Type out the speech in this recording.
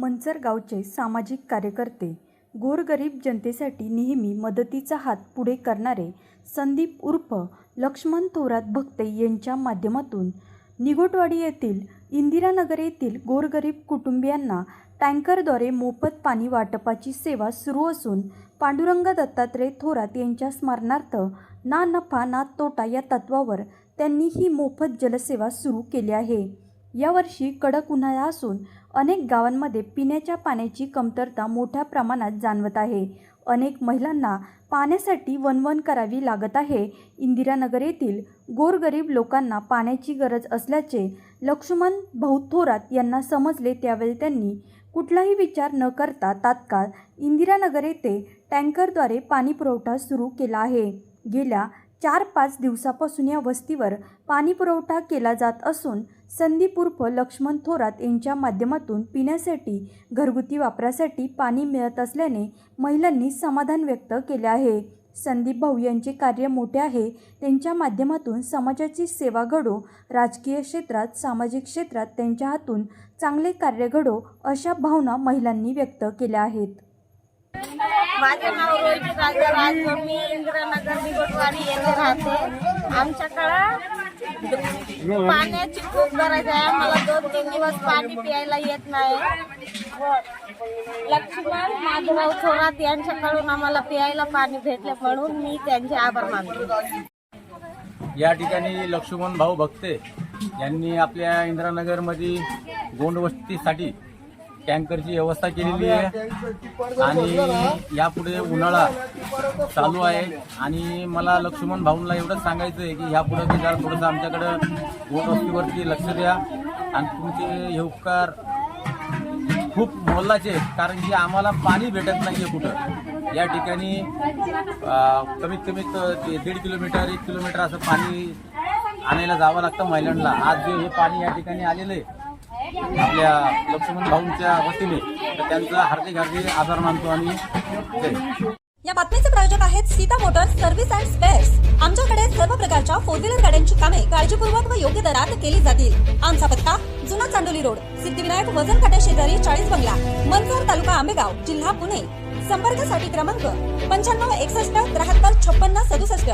मंचर गावचे सामाजिक कार्यकर्ते गोरगरीब जनतेसाठी नेहमी मदतीचा हात पुढे करणारे संदीप उर्फ लक्ष्मण थोरात भक्ते यांच्या माध्यमातून निगोटवाडी येथील इंदिरानगर येथील गोरगरीब कुटुंबियांना टँकरद्वारे मोफत पाणी वाटपाची सेवा सुरू असून पांडुरंग दत्तात्रय थोरात यांच्या स्मरणार्थ ना नफा ना तोटा या तत्वावर त्यांनी ही मोफत जलसेवा सुरू केली आहे. यावर्षी कडक उन्हाळा असून अनेक गावांमध्ये पिण्याच्या पाण्याची कमतरता मोठ्या प्रमाणात जाणवत आहे. अनेक महिलांना पाण्यासाठी वनवन करावी लागत आहे. इंदिरानगर येथील गोरगरीब लोकांना पाण्याची गरज असल्याचे लक्ष्मण भाऊ थोरात यांना समजले. त्यावेळी त्यांनी कुठलाही विचार न करता तात्काळ इंदिरानगर येथे टँकरद्वारे पाणी पुरवठा सुरू केला आहे. गेल्या चार पाच दिवसापासून या वस्तीवर पाणी पुरवठा केला जात असून संदीप उर्फ लक्ष्मण थोरात यांच्या माध्यमातून पिण्यासाठी घरगुती वापरासाठी पाणी मिळत असल्याने महिलांनी समाधान व्यक्त केले आहे. संदीप भाऊ यांचे कार्य मोठे आहे. त्यांच्या माध्यमातून समाजाची सेवा घडो राजकीय क्षेत्रात सामाजिक क्षेत्रात त्यांच्या हातून चांगले कार्य घडो अशा भावना महिलांनी व्यक्त केल्या आहेत. माझं नाव रोहित राजा राज मी इंदिरानगर निगोटवाडी येथे राहते. आमच्याकडं पाण्याची खूप गरज आहे. आम्हाला दोन तीन दिवस पाणी प्यायला येत नाही. लक्ष्मण माधवराव थोरात यांच्याकडून आम्हाला प्यायला पाणी भेटले म्हणून मी त्यांचे आभार मानतो. या ठिकाणी लक्ष्मण भाऊ भक्ते यांनी आपल्या इंदिरानगरमध्ये गोंडवस्तीसाठी टँकरची व्यवस्था केलेली आहे. आणि यापुढे उन्हाळा चालू आहे. आणि मला लक्ष्मण भाऊंना एवढंच सांगायचं आहे की यापुढे की जरा थोडंसं आमच्याकडं गोंडवस्तीवरती लक्ष द्या. आणि तुमचे हे उपकार खूप मोलाचे कारण की आम्हाला पाणी भेटत नाही आहे कुठं. या ठिकाणी कमीत कमीत ते दीड किलोमीटर एक किलोमीटर असं पाणी आणायला जावं लागतं महिलांना. आज जे हे पाणी या ठिकाणी आलेलं आहे आपल्या लक्ष्मण भाऊंच्या वतीने तर त्यांचा हार्दिक हार्दिक आभार मानतो आणि या बातमीचे प्रायोजक आहेत Sita motors service and spares. आमच्याकडे सर्व प्रकारच्या फोर व्हीलर गाड्यांची कामे काळजीपूर्वक व योग्य दरात केली जातील. आमचा पत्ता जुना चांडोली रोड सिद्धिविनायक वजन काट्या शेजारी चाळीस बंगला मनसर तालुका आंबेगाव जिल्हा पुणे. संपर्कासाठी क्रमांक पंच्याण्णव एकसष्ट त्र्याहत्तर छप्पन्न सदुसष्ट.